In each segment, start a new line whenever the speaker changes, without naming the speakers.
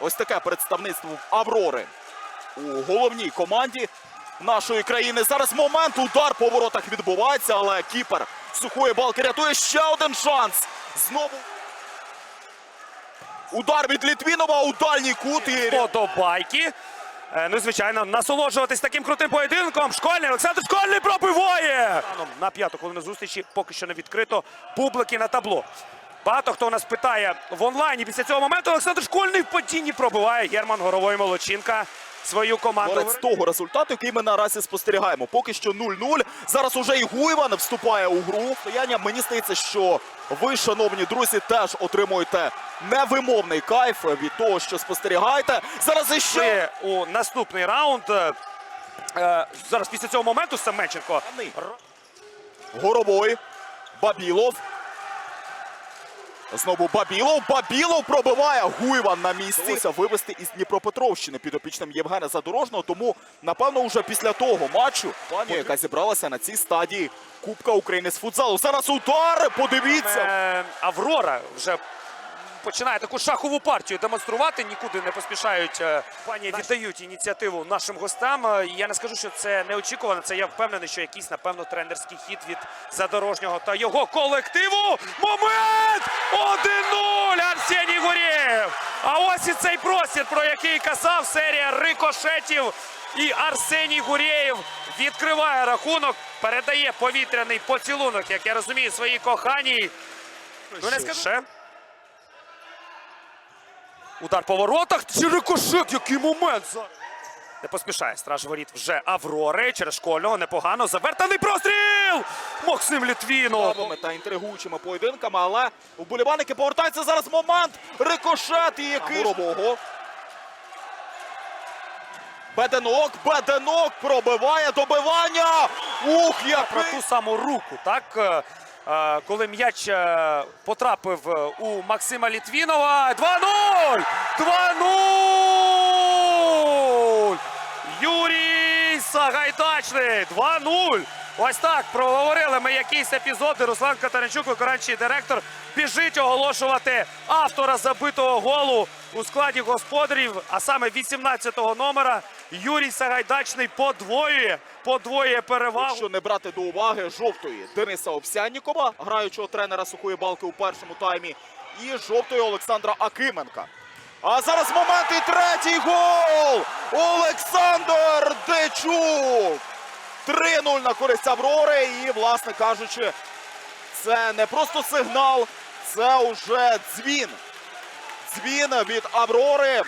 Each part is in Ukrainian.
Ось таке представництво Аврори у головній команді нашої країни. Зараз момент удар по воротах відбувається, але кіпер сухої балки рятує ще один шанс. Знову удар від Літвінова у дальній кут і
Подобайки. Е, Ну, звичайно, насолоджуватись таким крутим поєдинком. Школьний Олександр Школьний пробиває. На п'яту хвилину зустрічі поки що не відкрито. Бублики на табло. Багато хто у нас питає в онлайні після цього моменту. Олександр Школьний в падінні пробиває Герман Горовой Молодчинка свою команду.
Борець того результату, який ми наразі спостерігаємо. Поки що 0-0. Зараз уже і Гуйван вступає у гру. Стояння. Мені здається, що ви, шановні друзі, теж отримуєте невимовний кайф від того, що спостерігаєте. Зараз іще
Ще у наступний раунд. Е, Зараз після цього моменту Семенченко.
Горовой, Бабілов. Знову Бабілов. Бабілов пробиває Гуйван на місці. Це вивести із Дніпропетровщини підопічним Євгена Задорожного. Тому, напевно, вже після того матчу, пані, яка зібралася на цій стадії Кубка України з футзалу. Зараз удар. Подивіться.
Е, Аврора вже починає таку шахову партію демонструвати. Нікуди не поспішають. е, Пані віддають ініціативу нашим гостям. Е, Я не скажу, що це неочікувано. Це я впевнений, що якийсь, напевно, тренерський хід від задорожнього та його колективу. Момент! 1-0! Арсеній Гурєєв! А ось і цей простір, про який казав серія рикошетів. І Арсеній Гурєєв відкриває рахунок, передає повітряний поцілунок, як я розумію, своїй коханій. Ну, не скажу. Удар по воротах. Чи рикошет, який момент. Не поспішає страж воріт вже Аврори через школьного. Непогано. Завертаний простріл! Максим Літвінов.
та інтригуючими поєдинками, але вболівальники повертаються зараз момент. Рикошет і який Горового. Беденок, Беденок пробиває добивання. Ух,
Про
який!
ту саму руку, так? Е, Коли м'яч е, потрапив е, у Максима Літвінова. 2-0! 2-0! Юрій Сагайдачний! 2-0! Ось так проговорили ми якісь епізоди. Руслан Катаринчук, виконавчий директор, біжить оголошувати автора забитого голу у складі господарів, а саме 18-го номера. Юрій Сагайдачний подвоює, подвоює перевагу.
Якщо не брати до уваги жовтої Дениса Овсяннікова, граючого тренера сухої балки у першому таймі, і жовтої Олександра Акименка. А зараз момент і третій гол! Олександр Дечук! 3-0 на користь Аврори. І, власне кажучи, це не просто сигнал, це уже дзвін. Дзвін від Аврори.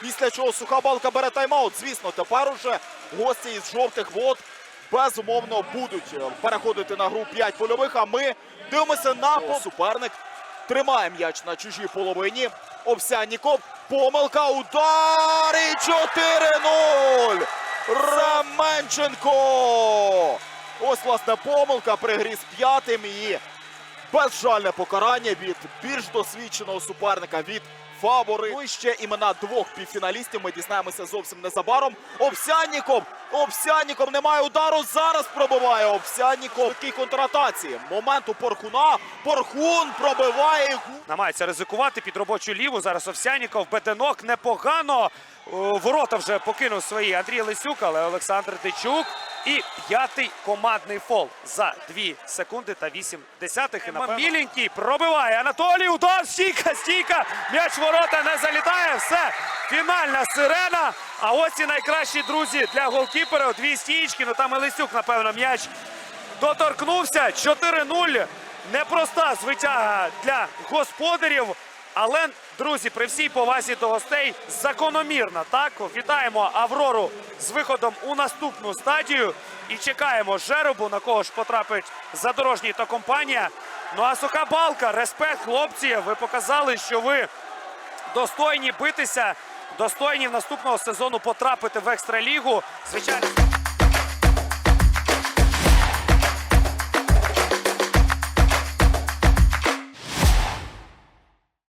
Після чого суха балка бере тайм-аут. Звісно, тепер уже гості із жовтих вод безумовно будуть переходити на гру 5 польових. А ми дивимося на по- суперник. Тримає м'яч на чужій половині. Овсянніков. Помилка. Удар і 4-0. Раменченко. Ось власне помилка при грі з п'ятим і безжальне покарання від більш досвідченого суперника від Фавори. Ну і ще імена двох півфіналістів ми дізнаємося зовсім незабаром. Овсянніков! Овсянніков немає удару. Зараз пробиває Овсянніков. Такий контратації. Момент у Порхуна. Порхун пробиває.
Намагається ризикувати під робочу ліву. Зараз Овсяніков, Беденок непогано. Ворота вже покинув свої Андрій Лисюк, але Олександр Дичук. І п'ятий командний фол за 2 секунди та 8 десятих. І напевно... Міленький пробиває. Анатолій, удар, стійка, стійка. М'яч ворота не залітає. Все. Фінальна сирена. А ось і найкращі друзі для голкіпера. Дві стійки. Ну там Лисюк, напевно, м'яч доторкнувся. 4-0. Непроста звитяга для господарів. Але, друзі, при всій повазі до гостей закономірна. Так, вітаємо Аврору з виходом у наступну стадію і чекаємо жеребу, на кого ж потрапить задорожній та компанія. Ну а суха балка, респект, хлопці. Ви показали, що ви достойні битися, достойні в наступного сезону потрапити в екстралігу. Звичайно.